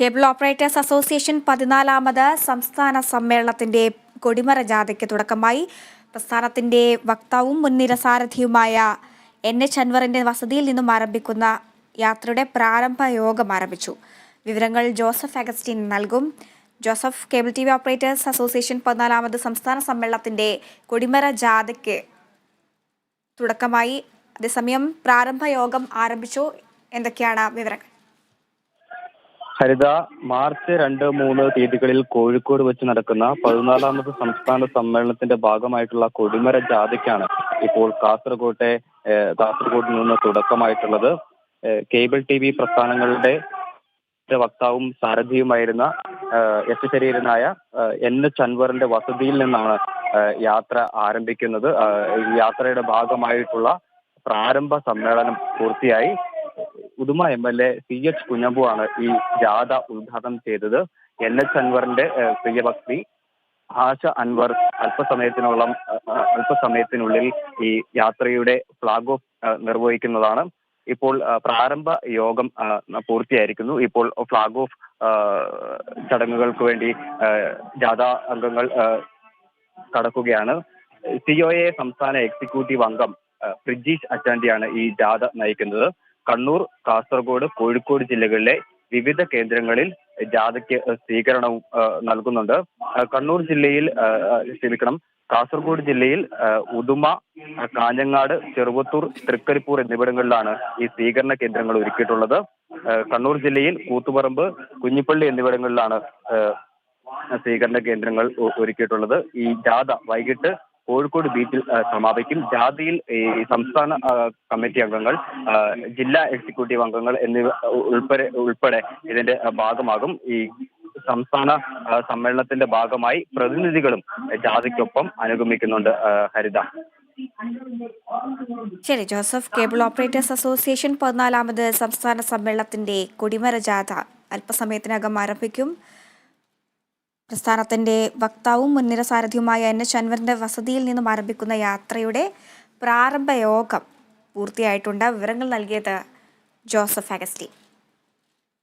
Cable operators association പതിനാലാമത് സംസ്ഥാന സമ്മേളനത്തിന്റെ കൊടിമര ജാഥയ്ക്ക് തുടക്കമായി. പ്രസ്ഥാനത്തിന്റെ വക്താവും മുൻനിര സാരഥിയുമായ എൻ എച്ച് അൻവറിന്റെ വസതിയിൽ നിന്നും ആരംഭിക്കുന്ന യാത്രയുടെ പ്രാരംഭ യോഗം ആരംഭിച്ചു. വിവരങ്ങൾ ജോസഫ് അഗസ്റ്റിൻ നൽകും. Joseph cable T V operators association പതിനാലാമത് സംസ്ഥാന സമ്മേളനത്തിന്റെ കൊടിമര ജാഥയ്ക്ക് തുടക്കമായി. അതേസമയം പ്രാരംഭ യോഗം ആരംഭിച്ചു. എന്തൊക്കെയാണ് വിവരങ്ങൾ? ഹരിത മാർച്ച് രണ്ട് മൂന്ന് തീയതികളിൽ കോഴിക്കോട് വെച്ച് നടക്കുന്ന പതിനാലാമത് സംസ്ഥാന സമ്മേളനത്തിന്റെ ഭാഗമായിട്ടുള്ള കൊടിമര ജാഥയ്ക്കാണ് ഇപ്പോൾ കാസർകോട്ടെ കാസർഗോഡ് നിന്ന് തുടക്കമായിട്ടുള്ളത്. കേബിൾ ടി വി പ്രസ്ഥാനങ്ങളുടെ വക്താവും സാരഥിയുമായിരുന്ന എസ് ശരീരനായ എൻ എച്ച് അൻവറിന്റെ വസതിയിൽ നിന്നാണ് യാത്ര ആരംഭിക്കുന്നത്. യാത്രയുടെ ഭാഗമായിട്ടുള്ള പ്രാരംഭ സമ്മേളനം പൂർത്തിയായി. Uduma M L A C H Kunhambu ആണ് ഈ ജാഥ ഉദ്ഘാടനം ചെയ്തത്. എൻ എച്ച് അൻവറിന്റെ പ്രിയഭക്തി. ആശ അൻവർ അല്പസമയത്തിനോളം അല്പസമയത്തിനുള്ളിൽ ഈ യാത്രയുടെ ഫ്ലാഗ് ഓഫ് നിർവഹിക്കുന്നതാണ്. ഇപ്പോൾ പ്രാരംഭ യോഗം പൂർത്തിയായിരിക്കുന്നു. ഇപ്പോൾ ഫ്ലാഗ് ഓഫ് ചടങ്ങുകൾക്ക് വേണ്ടി ജാഥ അംഗങ്ങൾ കടക്കുകയാണ്. സി ഒ എ സംസ്ഥാന എക്സിക്യൂട്ടീവ് അംഗം ഫ്രിജീഷ് അച്ചാണ്ടിയാണ് ഈ ജാഥ നയിക്കുന്നത്. കണ്ണൂർ കാസർഗോഡ് കോഴിക്കോട് ജില്ലകളിലെ വിവിധ കേന്ദ്രങ്ങളിൽ ജാഥയ്ക്ക് സ്വീകരണവും നൽകുന്നുണ്ട്. കണ്ണൂർ ജില്ലയിൽ ക്ഷമിക്കണം കാസർഗോഡ് ജില്ലയിൽ ഉദുമ കാഞ്ഞങ്ങാട് ചെറുവത്തൂർ തൃക്കരിപ്പൂർ എന്നിവിടങ്ങളിലാണ് ഈ സ്വീകരണ കേന്ദ്രങ്ങൾ ഒരുക്കിയിട്ടുള്ളത്. കണ്ണൂർ ജില്ലയിൽ കൂത്തുപറമ്പ് കുഞ്ഞിപ്പള്ളി എന്നിവിടങ്ങളിലാണ് സ്വീകരണ കേന്ദ്രങ്ങൾ ഒരുക്കിയിട്ടുള്ളത്. ഈ ജാഥ വൈകിട്ട് കോഴിക്കോട് ബീച്ചിൽ സമാപിക്കും. ജാഥയിൽ ഈ സംസ്ഥാന കമ്മിറ്റി അംഗങ്ങൾ ജില്ലാ എക്സിക്യൂട്ടീവ് അംഗങ്ങൾ എന്നിവ ഉൾപ്പെടെ ഉൾപ്പെടെ ഇതിന്റെ ഭാഗമാകും. ഈ സംസ്ഥാന സമ്മേളനത്തിന്റെ ഭാഗമായി പ്രതിനിധികളും ജാഥയ്ക്കൊപ്പം അനുഗമിക്കുന്നുണ്ട് ഹരിത. ശരി ജോസഫ് കേബിൾ ഓപ്പറേറ്റേഴ്സ് അസോസിയേഷൻ പതിനാലാമത് സംസ്ഥാന സമ്മേളനത്തിന്റെ കൊടിമര ജാഥ അല്പസമയത്തിനകം ആരംഭിക്കും. പ്രസ്ഥാനത്തിന്റെ വക്താവും മുൻനിര സാരഥിയുമായ എൻ. എച്ച്. അൻവറിന്റെ വസതിയിൽ നിന്നും ആരംഭിക്കുന്ന യാത്രയുടെ പ്രാരംഭ യോഗം പൂർത്തിയായിട്ടുണ്ട്. വിവരങ്ങൾ നൽകിയത് ജോസഫ് അഗസ്റ്റി.